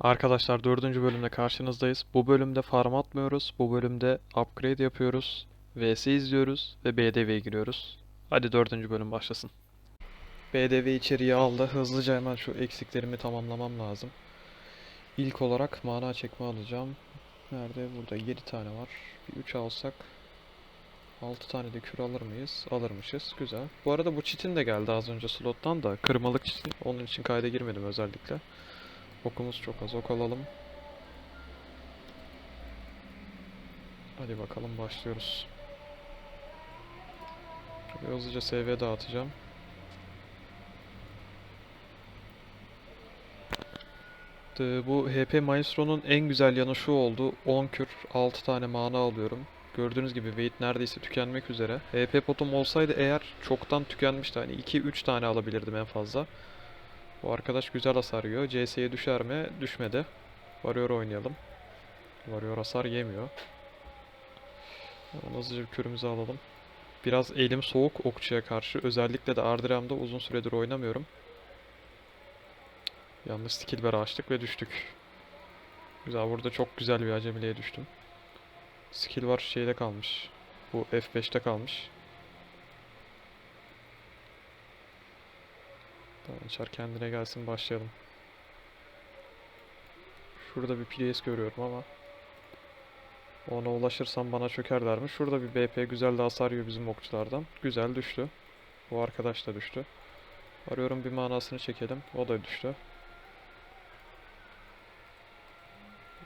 Arkadaşlar dördüncü bölümde karşınızdayız. Bu bölümde farm atmıyoruz. Bu bölümde upgrade yapıyoruz. VS izliyoruz ve BDV'ye giriyoruz. Hadi dördüncü bölüm başlasın. BDV içeriye aldı. Hızlıca hemen şu eksiklerimi tamamlamam lazım. İlk olarak mana çekme alacağım. Nerede? Burada 7 tane var. Bir 3 alsak 6 tane de kür alır mıyız? Alırmışız. Güzel. Bu arada bu çitin de geldi az önce slottan da. Kırmalık çitin. Onun için kayda girmedim özellikle. Okumuz çok az. Ok alalım. Hadi bakalım başlıyoruz. Şöyle hızlıca SV dağıtacağım. Bu HP Maestro'nun en güzel yanı şu oldu. 10 kür, 6 tane mana alıyorum. Gördüğünüz gibi weight neredeyse tükenmek üzere. HP potum olsaydı eğer çoktan tükenmişti. Hani 2-3 tane alabilirdim en fazla. Bu arkadaş güzel hasar yiyor. CS'ye düşer mi? Düşmedi. Warrior oynayalım. Warrior hasar yemiyor. Hemen hızlıca bir kürümüzü alalım. Biraz elim soğuk okçuya karşı. Özellikle de Ardram'da uzun süredir oynamıyorum. Yanlış skill bar açtık ve düştük. Güzel burada çok güzel bir acemiliğe düştüm. Skill var şeyde kalmış. Bu F5'te kalmış. Tamam Çar kendine gelsin başlayalım. Şurada bir PS görüyorum ama ona ulaşırsam bana çöker dermiş. Şurada bir BP güzel de hasar yiyor bizim okçulardan. Güzel düştü. Bu arkadaş da düştü. Arıyorum bir manasını çekelim. O da düştü.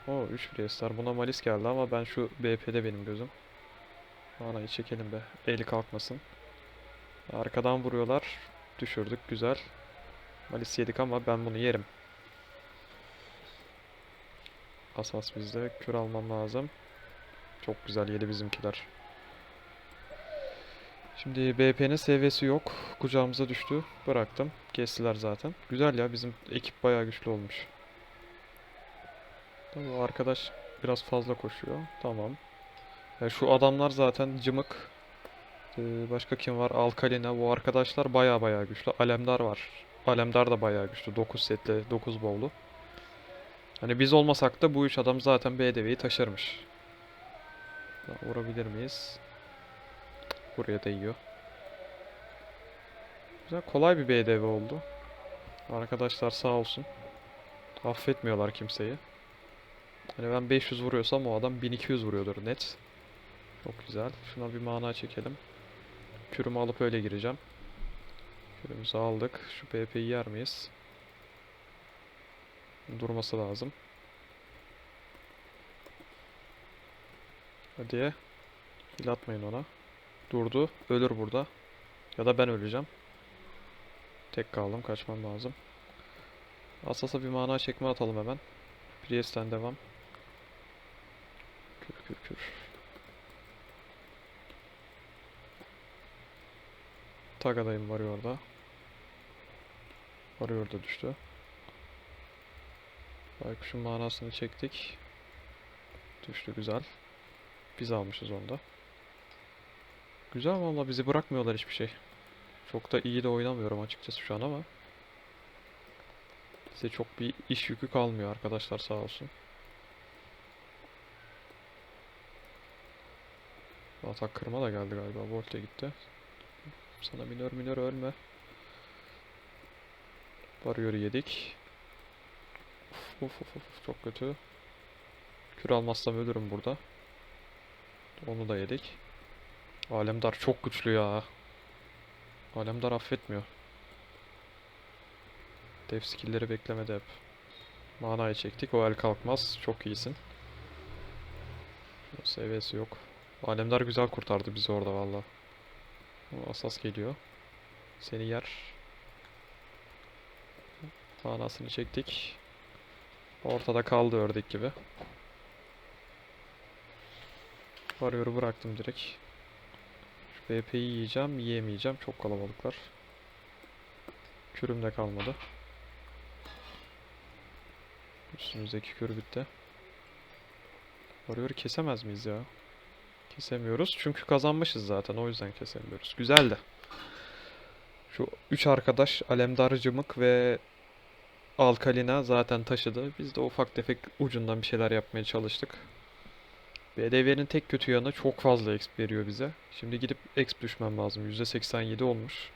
O 3 PS'ler. Buna malis geldi ama ben şu BP'de benim gözüm. Manayı çekelim be. Eli kalkmasın. Arkadan vuruyorlar. Düşürdük. Güzel. Malis yedik ama ben bunu yerim. Asas bizde. Kür almam lazım. Çok güzel yedi bizimkiler. Şimdi BP'nin seviyesi yok. Kucağımıza düştü. Bıraktım. Kestiler zaten. Güzel ya bizim ekip bayağı güçlü olmuş. Tabii arkadaş biraz fazla koşuyor. Tamam. Ya şu adamlar zaten cımık. Ee, başka kim var? Alkalina. Bu arkadaşlar bayağı bayağı güçlü. Alemdar var. Alemdar da bayağı güçlü. 9 setli, 9 bowlu. Hani biz olmasak da bu üç adam zaten BDV'yi taşırmış. Daha Vurabilir miyiz? Buraya değiyor. Güzel kolay bir BDV oldu. Arkadaşlar sağ olsun. Affetmiyorlar kimseyi. Hani ben 500 vuruyorsam o adam 1200 vuruyordur net. Çok güzel. Şuna bir mana çekelim. Kürümü alıp öyle gireceğim. Kürümüzü aldık. Şu PP'yi yer miyiz? Durması lazım. Hadi. Hil atmayın ona. Durdu. Ölür burada. Ya da ben öleceğim. Tek kaldım. Kaçmam lazım. Asasa bir mana çekme atalım hemen. Priest'ten devam. Kür kür kür. Tagadayım var orada. Varıyor da düştü. Baykuş'un manasını çektik. Düştü güzel. Biz almışız onda. Güzel valla bizi bırakmıyorlar hiçbir şey. Çok da iyi de oynamıyorum açıkçası şu an ama. Size çok bir iş yükü kalmıyor arkadaşlar sağ olsun. Atak kırma da geldi galiba. Volte gitti. Sana minör minör ölme. Varıyor yedik. Uf, uf, uf, uf, çok kötü. Kür almazsam ölürüm burada. Onu da yedik. Alemdar çok güçlü ya. Alemdar affetmiyor. Dev skill'leri beklemedi hep. Manayı çektik. O el kalkmaz. Çok iyisin. Seviyesi yok. Alemdar güzel kurtardı bizi orada valla. Asas geliyor. Seni yer. Manasını çektik. Ortada kaldı ördek gibi. Varıyor'u bıraktım direkt. Şu BP'yi yiyeceğim, yiyemeyeceğim. Çok kalabalıklar. Kürüm de kalmadı. Üstümüzdeki kür bitti. Varıyor'u kesemez miyiz ya? Kesemiyoruz çünkü kazanmışız zaten o yüzden kesemiyoruz. Güzel de. Şu üç arkadaş Alemdar Cımık ve Alkalina zaten taşıdı. Biz de ufak tefek ucundan bir şeyler yapmaya çalıştık. BDV'nin tek kötü yanı çok fazla exp veriyor bize. Şimdi gidip exp düşmem lazım. %87 olmuş.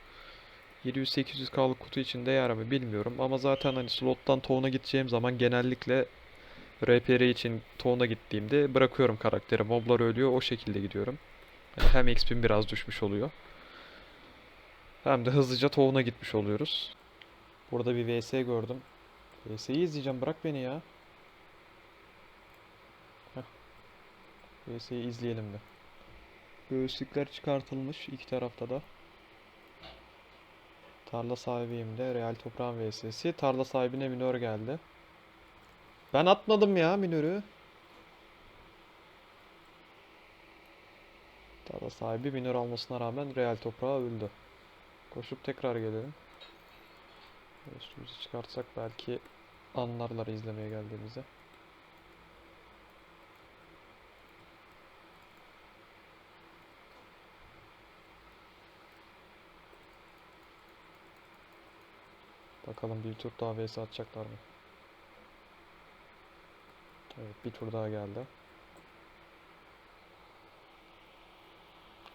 700-800k'lık kutu için değer mi bilmiyorum ama zaten hani slottan town'a gideceğim zaman genellikle RPR için town'a gittiğimde bırakıyorum karakteri. Moblar ölüyor o şekilde gidiyorum. Yani hem XP'm biraz düşmüş oluyor. Hem de hızlıca town'a gitmiş oluyoruz. Burada bir VS gördüm. VS'yi izleyeceğim bırak beni ya. VS'yi izleyelim de. Göğüslükler çıkartılmış iki tarafta da. Tarla sahibiyim de Real Toprağın VS'si. Tarla sahibine minör geldi. Ben atmadım ya minörü. Tarla sahibi minör almasına rağmen Real Toprağı öldü. Koşup tekrar gelelim. Üstümüzü çıkartsak belki anlarlar izlemeye geldiğimizi. Bakalım bir tur daha vs atacaklar mı? Evet bir tur daha geldi.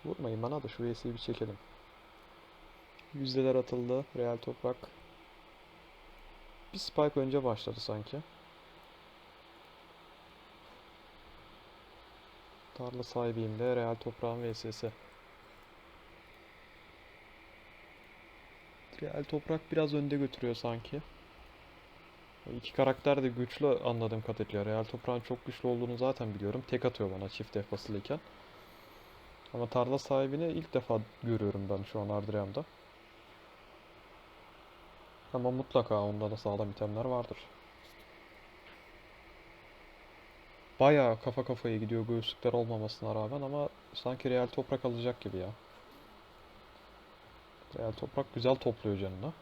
Vurmayın bana da şu vs'yi bir çekelim. Yüzdeler atıldı. Real toprak. Bir spike önce başladı sanki. Tarla sahibiyim de Real toprağın vs'si. Real toprak biraz önde götürüyor sanki. İki karakter de güçlü anladığım kadarıyla. Real toprağın çok güçlü olduğunu zaten biliyorum. Tek atıyor bana çift def basılıyken. Ama tarla sahibini ilk defa görüyorum ben şu an Ardriam'da. Ama mutlaka onda da sağlam itemler vardır. Bayağı kafa kafaya gidiyor göğüslükler olmamasına rağmen ama sanki Real toprak alacak gibi ya. Real toprak güzel topluyor canını.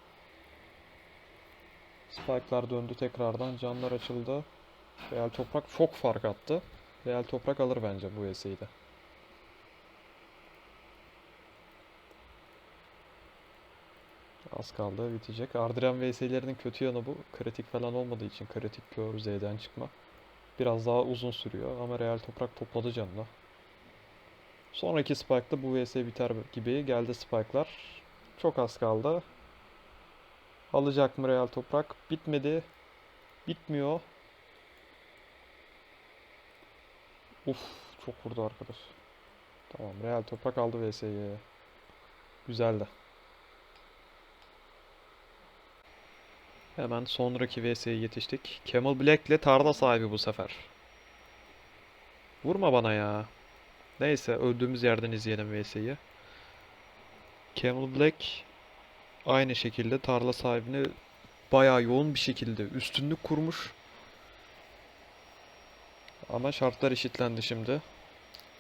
Spike'lar döndü tekrardan. Canlar açıldı. Real toprak çok fark attı. Real toprak alır bence bu VS'yi de. Az kaldı bitecek. Ardrian VS'lerinin kötü yanı bu. Kritik falan olmadığı için kritik kör Z'den çıkma. Biraz daha uzun sürüyor ama Real toprak topladı canını. Sonraki Spike'da bu VS biter gibi geldi Spike'lar. Çok az kaldı. Alacak mı Real Toprak? Bitmedi. Bitmiyor. Uf, çok vurdu arkadaş. Tamam, Real Toprak aldı VS'yi. Güzeldi. Hemen sonraki VS'ye yetiştik. Camel Black ile tarla sahibi bu sefer. Vurma bana ya. Neyse, öldüğümüz yerden izleyelim VS'yi. Camel Black aynı şekilde tarla sahibine bayağı yoğun bir şekilde üstünlük kurmuş. Ama şartlar eşitlendi şimdi.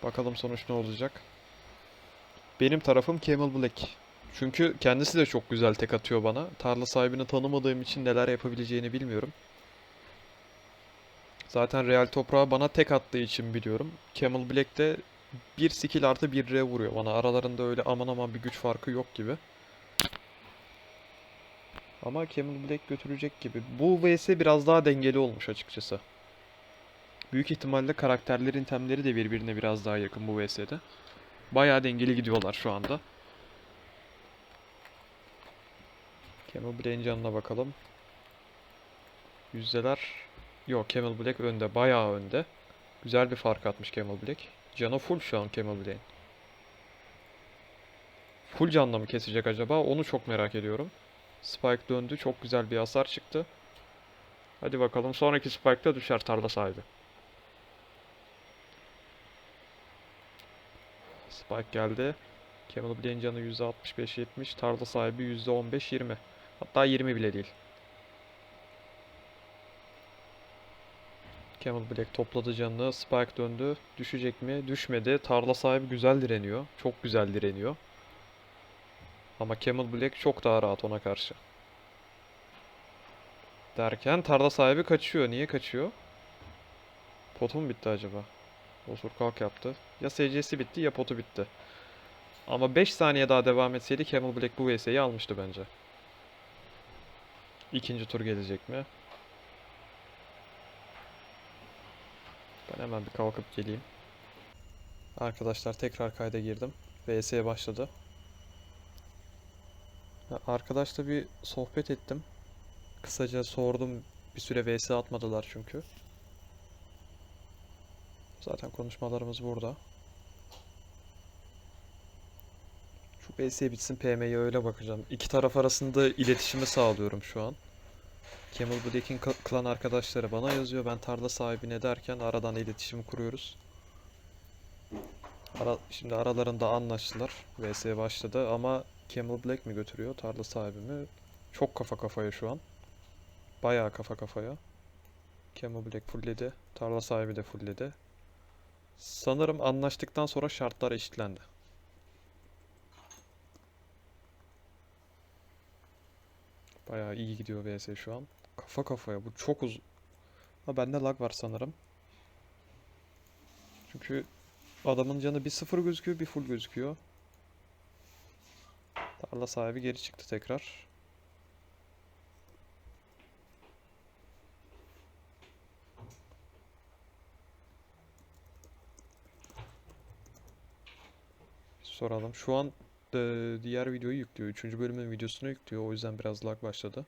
Bakalım sonuç ne olacak. Benim tarafım Camel Black. Çünkü kendisi de çok güzel tek atıyor bana. Tarla sahibini tanımadığım için neler yapabileceğini bilmiyorum. Zaten Real Toprağı bana tek attığı için biliyorum. Camel Black de bir skill artı bir R vuruyor bana. Aralarında öyle aman aman bir güç farkı yok gibi. Ama Camel Black götürecek gibi. Bu vs biraz daha dengeli olmuş açıkçası. Büyük ihtimalle karakterlerin temleri de birbirine biraz daha yakın bu vs'de. Bayağı dengeli gidiyorlar şu anda. Camel Black'in canına bakalım. Yüzdeler. Yok Camel Black önde. Bayağı önde. Güzel bir fark atmış Camel Black. Canı full şu an Camel Black'in. Full canla mı kesecek acaba? Onu çok merak ediyorum. Spike döndü. Çok güzel bir hasar çıktı. Hadi bakalım. Sonraki Spike'da düşer tarla sahibi. Spike geldi. Camel Black'in canı %65-70. Tarla sahibi %15-20. Hatta 20 bile değil. Camel Black topladı canını. Spike döndü. Düşecek mi? Düşmedi. Tarla sahibi güzel direniyor. Çok güzel direniyor. Ama Camel Black çok daha rahat ona karşı. Derken tarla sahibi kaçıyor. Niye kaçıyor? Potu mu bitti acaba? Osur kalk yaptı. Ya SC'si bitti ya potu bitti. Ama 5 saniye daha devam etseydi Camel Black bu VS'yi almıştı bence. İkinci tur gelecek mi? Ben hemen bir kalkıp geleyim. Arkadaşlar tekrar kayda girdim. VS başladı. Arkadaşla bir sohbet ettim. Kısaca sordum. Bir süre VS atmadılar çünkü. Zaten konuşmalarımız burada. VS bitsin PM'ye öyle bakacağım. İki taraf arasında iletişimi sağlıyorum şu an. Camel Black'in klan arkadaşları bana yazıyor. Ben tarla sahibine derken aradan iletişim kuruyoruz. Ara, şimdi aralarında anlaştılar. VS başladı ama Camel Black mi götürüyor tarla sahibi mi? Çok kafa kafaya şu an. Bayağı kafa kafaya. Camel Black fullledi. Tarla sahibi de fullledi. Sanırım anlaştıktan sonra şartlar eşitlendi. Bayağı iyi gidiyor VS şu an. Kafa kafaya bu çok uzun. Ha bende lag var sanırım. Çünkü adamın canı bir sıfır gözüküyor bir full gözüküyor. Tarla sahibi geri çıktı tekrar. Soralım. Şu an diğer videoyu yüklüyor. Üçüncü bölümün videosunu yüklüyor. O yüzden biraz lag başladı.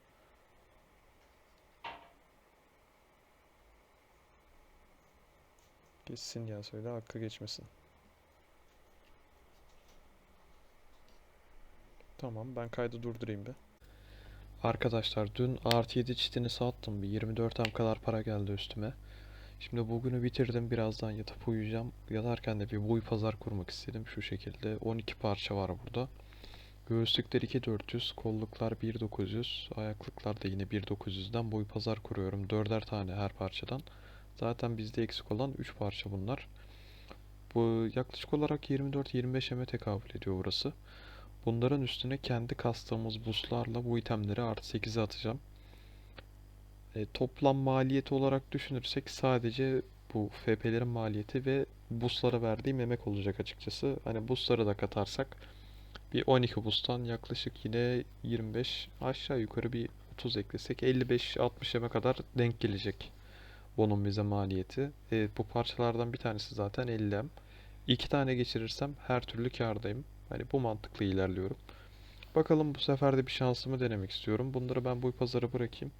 Geçsin ya söyle hakkı geçmesin. Tamam ben kaydı durdurayım bir. Arkadaşlar dün artı 7 çitini sattım. Bir 24 am kadar para geldi üstüme. Şimdi bugünü bitirdim. Birazdan yatıp uyuyacağım. Yatarken de bir boy pazar kurmak istedim. Şu şekilde 12 parça var burada. Göğüslükler 2400, kolluklar 1900, ayaklıklar da yine 1900'den boy pazar kuruyorum. Dörder tane her parçadan. Zaten bizde eksik olan 3 parça bunlar. Bu yaklaşık olarak 24-25 eme tekabül ediyor burası. Bunların üstüne kendi kastığımız buslarla bu itemleri artı 8'e atacağım. E, toplam maliyeti olarak düşünürsek sadece bu FP'lerin maliyeti ve buslara verdiğim emek olacak açıkçası. Hani busları da katarsak bir 12 bustan yaklaşık yine 25 aşağı yukarı bir 30 eklesek 55-60 eme kadar denk gelecek. Bunun bize maliyeti. E, bu parçalardan bir tanesi zaten 50M. İki tane geçirirsem her türlü kârdayım. Hani bu mantıklı ilerliyorum. Bakalım bu sefer de bir şansımı denemek istiyorum. Bunları ben bu pazara bırakayım.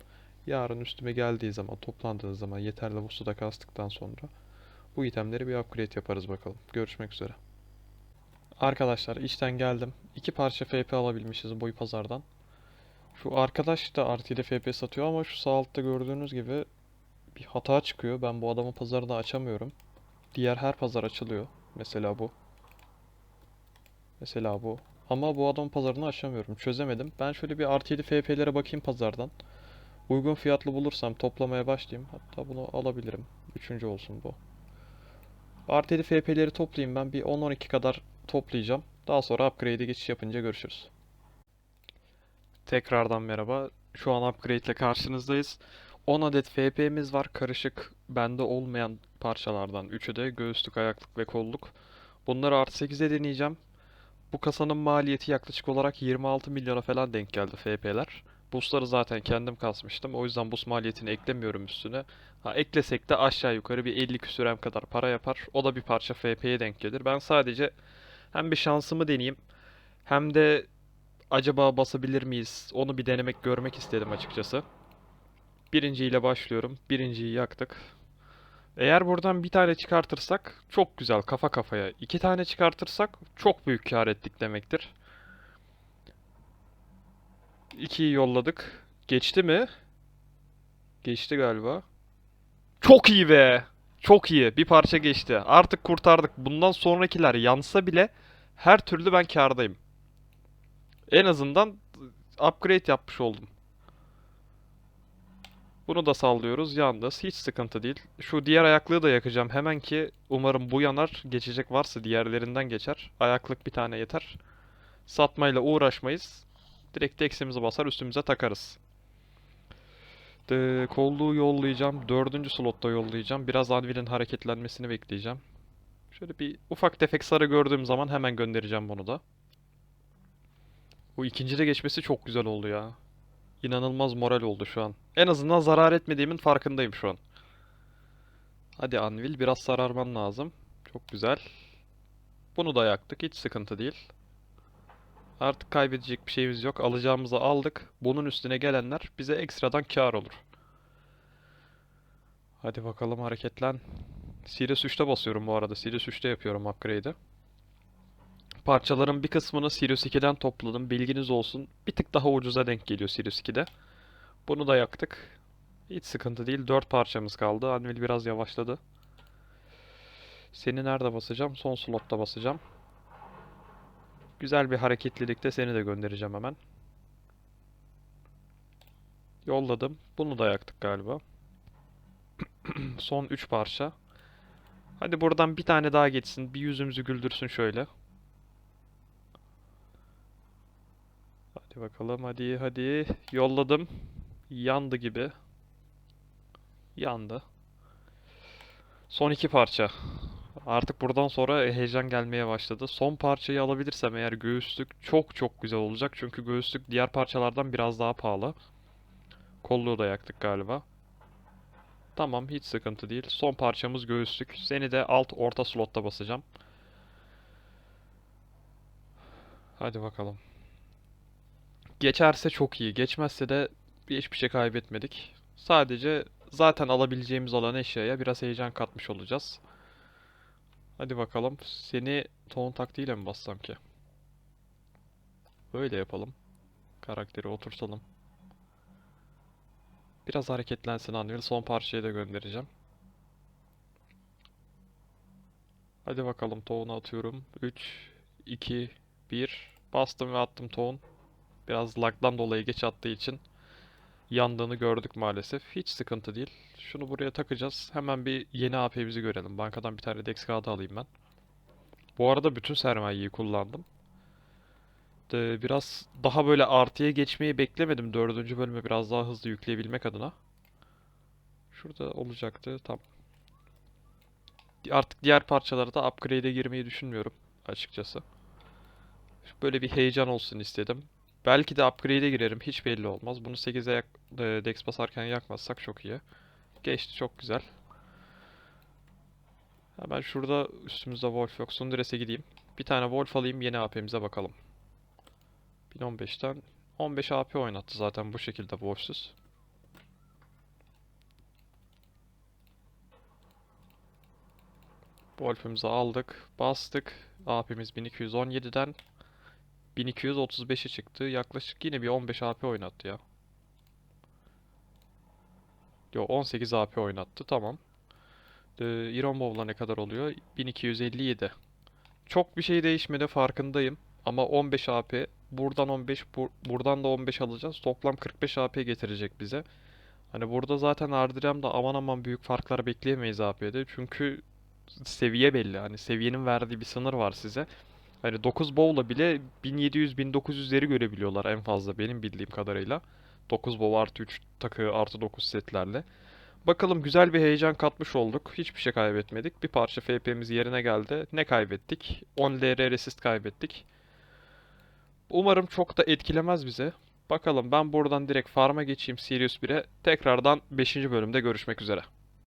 Yarın üstüme geldiği zaman, toplandığı zaman yeterli bu suda kastıktan sonra bu itemleri bir upgrade yaparız bakalım. Görüşmek üzere. Arkadaşlar işten geldim. İki parça FP alabilmişiz boy pazardan. Şu arkadaş da artı 7 FP satıyor ama şu sağ altta gördüğünüz gibi bir hata çıkıyor. Ben bu adamın pazarını açamıyorum. Diğer her pazar açılıyor. Mesela bu. Mesela bu. Ama bu adamın pazarını açamıyorum. Çözemedim. Ben şöyle bir artı 7 FP'lere bakayım pazardan. Uygun fiyatlı bulursam toplamaya başlayayım. Hatta bunu alabilirim. Üçüncü olsun bu. Artı 7 FP'leri toplayayım ben. Bir 10-12 kadar toplayacağım. Daha sonra upgrade'e geçiş yapınca görüşürüz. Tekrardan merhaba. Şu an upgrade ile karşınızdayız. 10 adet FP'miz var. Karışık bende olmayan parçalardan. Üçü de göğüslük, ayaklık ve kolluk. Bunları artı 8'e deneyeceğim. Bu kasanın maliyeti yaklaşık olarak 26 milyona falan denk geldi FP'ler. Boostları zaten kendim kasmıştım. O yüzden boost maliyetini eklemiyorum üstüne. Ha, eklesek de aşağı yukarı bir 50 küsürem kadar para yapar. O da bir parça FP'ye denk gelir. Ben sadece hem bir şansımı deneyeyim hem de acaba basabilir miyiz onu bir denemek görmek istedim açıkçası. Birinciyle başlıyorum. Birinciyi yaktık. Eğer buradan bir tane çıkartırsak çok güzel kafa kafaya. İki tane çıkartırsak çok büyük kar ettik demektir. İkiyi yolladık. Geçti mi? Geçti galiba. Çok iyi be. Çok iyi. Bir parça geçti. Artık kurtardık. Bundan sonrakiler yansa bile her türlü ben kârdayım. En azından upgrade yapmış oldum. Bunu da sallıyoruz. Yalnız hiç sıkıntı değil. Şu diğer ayaklığı da yakacağım hemen ki umarım bu yanar. Geçecek varsa diğerlerinden geçer. Ayaklık bir tane yeter. Satmayla uğraşmayız. Direkt eksimizi basar üstümüze takarız. De, kolluğu yollayacağım. Dördüncü slotta yollayacağım. Biraz Anvil'in hareketlenmesini bekleyeceğim. Şöyle bir ufak tefek sarı gördüğüm zaman hemen göndereceğim bunu da. Bu ikinci de geçmesi çok güzel oldu ya. İnanılmaz moral oldu şu an. En azından zarar etmediğimin farkındayım şu an. Hadi Anvil biraz sararman lazım. Çok güzel. Bunu da yaktık. Hiç sıkıntı değil. Artık kaybedecek bir şeyimiz yok. Alacağımızı aldık. Bunun üstüne gelenler bize ekstradan kâr olur. Hadi bakalım hareketlen. Sirius 3'te basıyorum bu arada. Sirius 3'te yapıyorum upgrade'i. Parçaların bir kısmını Sirius 2'den topladım. Bilginiz olsun. Bir tık daha ucuza denk geliyor Sirius 2'de. Bunu da yaktık. Hiç sıkıntı değil. 4 parçamız kaldı. Anvil biraz yavaşladı. Seni nerede basacağım? Son slotta basacağım. Güzel bir hareketlilikte seni de göndereceğim hemen. Yolladım. Bunu da yaktık galiba. Son 3 parça. Hadi buradan bir tane daha geçsin. Bir yüzümüzü güldürsün şöyle. Hadi bakalım hadi hadi. Yolladım. Yandı gibi. Yandı. Son iki parça. Artık buradan sonra heyecan gelmeye başladı. Son parçayı alabilirsem eğer göğüslük çok çok güzel olacak. Çünkü göğüslük diğer parçalardan biraz daha pahalı. Kolluğu da yaktık galiba. Tamam hiç sıkıntı değil. Son parçamız göğüslük. Seni de alt orta slotta basacağım. Hadi bakalım. Geçerse çok iyi. Geçmezse de hiçbir şey kaybetmedik. Sadece zaten alabileceğimiz olan eşyaya biraz heyecan katmış olacağız. Hadi bakalım. Seni ton taktiğiyle mi bassam ki? Böyle yapalım. Karakteri oturtalım. Biraz hareketlensin Unreal. Son parçayı da göndereceğim. Hadi bakalım tohum'u atıyorum. 3, 2, 1. Bastım ve attım tohum. Biraz lagdan dolayı geç attığı için yandığını gördük maalesef. Hiç sıkıntı değil. Şunu buraya takacağız. Hemen bir yeni AP'mizi görelim. Bankadan bir tane Dex kağıdı alayım ben. Bu arada bütün sermayeyi kullandım. De biraz daha böyle artıya geçmeyi beklemedim. Dördüncü bölümü biraz daha hızlı yükleyebilmek adına. Şurada olacaktı. Tam. Artık diğer parçalara da upgrade'e girmeyi düşünmüyorum açıkçası. Böyle bir heyecan olsun istedim. Belki de upgrade'e girerim. Hiç belli olmaz. Bunu 8'e yak e, dex basarken yakmazsak çok iyi. Geçti çok güzel. Hemen şurada üstümüzde Wolf yok. Sundures'e gideyim. Bir tane Wolf alayım. Yeni AP'mize bakalım. 1015'ten 15 AP oynattı zaten bu şekilde Wolf'suz. Wolf'ümüzü aldık. Bastık. AP'miz 1217'den 1235'e çıktı. Yaklaşık yine bir 15 AP oynattı ya. Yo 18 AP oynattı. Tamam. Ee, Iron Bowl'a ne kadar oluyor? 1257. Çok bir şey değişmedi farkındayım. Ama 15 AP. Buradan 15, bur- buradan da 15 alacağız. Toplam 45 AP getirecek bize. Hani burada zaten Ardrem'de aman aman büyük farklar bekleyemeyiz AP'de. Çünkü seviye belli. Hani seviyenin verdiği bir sınır var size. Hani 9 bowl'la bile 1700-1900'leri görebiliyorlar en fazla benim bildiğim kadarıyla. 9 bow artı 3 takı artı 9 setlerle. Bakalım güzel bir heyecan katmış olduk. Hiçbir şey kaybetmedik. Bir parça FP'miz yerine geldi. Ne kaybettik? 10 LR resist kaybettik. Umarım çok da etkilemez bize. Bakalım ben buradan direkt farm'a geçeyim Sirius 1'e. Tekrardan 5. bölümde görüşmek üzere.